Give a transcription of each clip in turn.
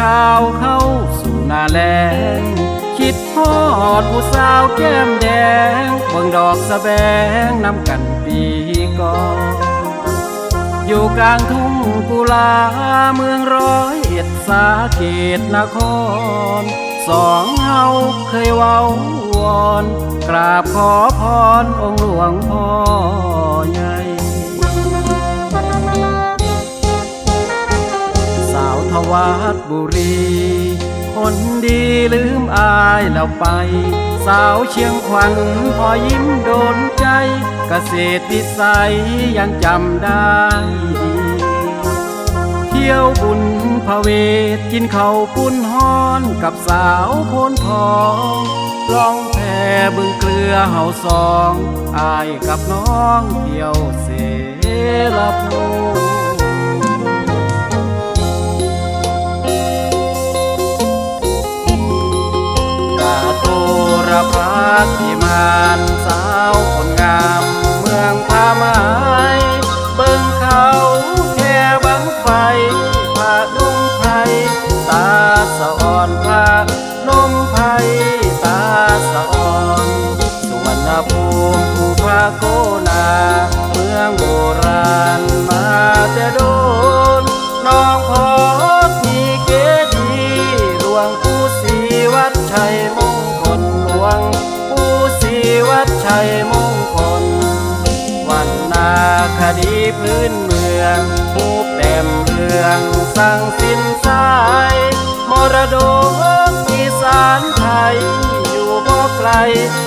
ข้าวเข้าสู่นาแลงคิดทอดผู้สาวแก้มแดงเบิ่งดอกสะแบงนำกันปีก่อนอยู่กลางทุ่งกุลาเมืองร้อยเอ็ดสาเกตนคร สองเฮาเคยเว้าวอน กราบขอพรองค์หลวงพ่อใหญ่ วัดบุรี คนดีลืมอายแล้วไป สาวเชียงขวัญพอยิ้มโดนใจ เกษตรวิสัยยังจำได้ดีเที่ยวบุญพระเวทกินเขาปุ้นฮ้อนกับสาวโพนทองลองแพบึงเกลือเฮาสอง อายกับน้องเที่ยวเสรภู พั ชัยมงคล วันนาคดีพื้นเมืองผูกเต็มเรืองสั่งสินสาย มรดกอีสานไทย อยู่บ่ไกล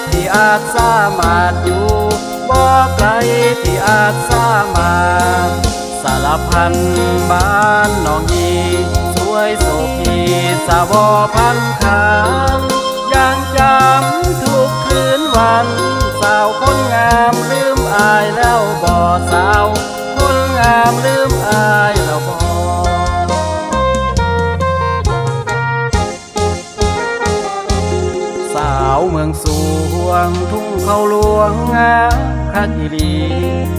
ที่อาจสามารถอยู่บ่ไกล ที่อาจสามารถสารพันบ้านหนองยีสวยโสพีสาวพันขา เขาหลวงงามคักอีหลี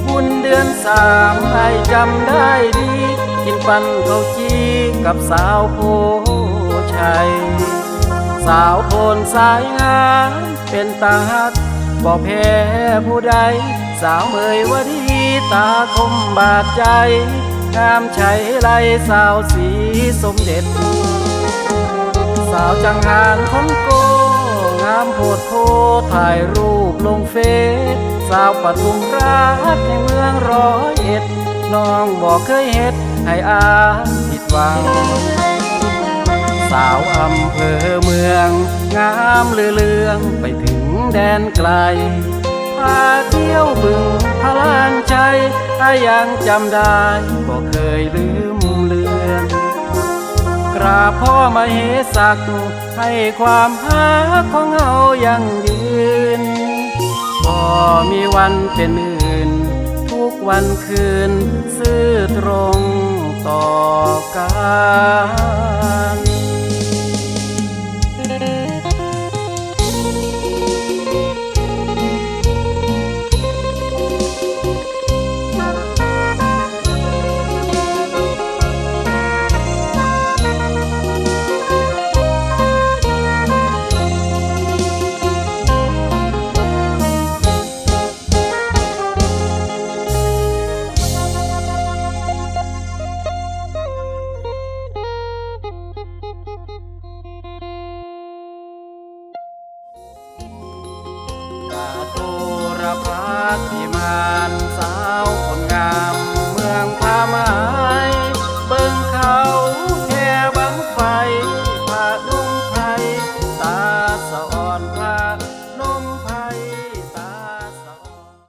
บุญเดือนสามไอจำได้ดี กินปันเขาจีกับสาวโพชัย สาวโพนสายงามเป็นตาฮักบ่แพ้ผู้ใด สาวเมยวดีตาคมบาดใจงามใช้ไรสาวสีสมเด็จ สาวจังหารคนโกงามโพดโพถ่ายรูป ลงเฟซสาวปทุมราชในเมืองร้อยเอ็ด น้องบอกเคยเฮ็ด ให้อายผิดหวัง สาวอำเภอเมือง งามเลือเลืองไปถึงแดนไกล พาเที่ยวบึงพลานชัยถ้ายังจำได้บอกเคยลืมเลือนกราบพ่อมาเหสัก ให้ความหาของเฮายังยืน พอมีวันเป็นอื่น ทุกวันคืน ซื่อตรงต่อกัน โทรภาพิมานสาวคนงาม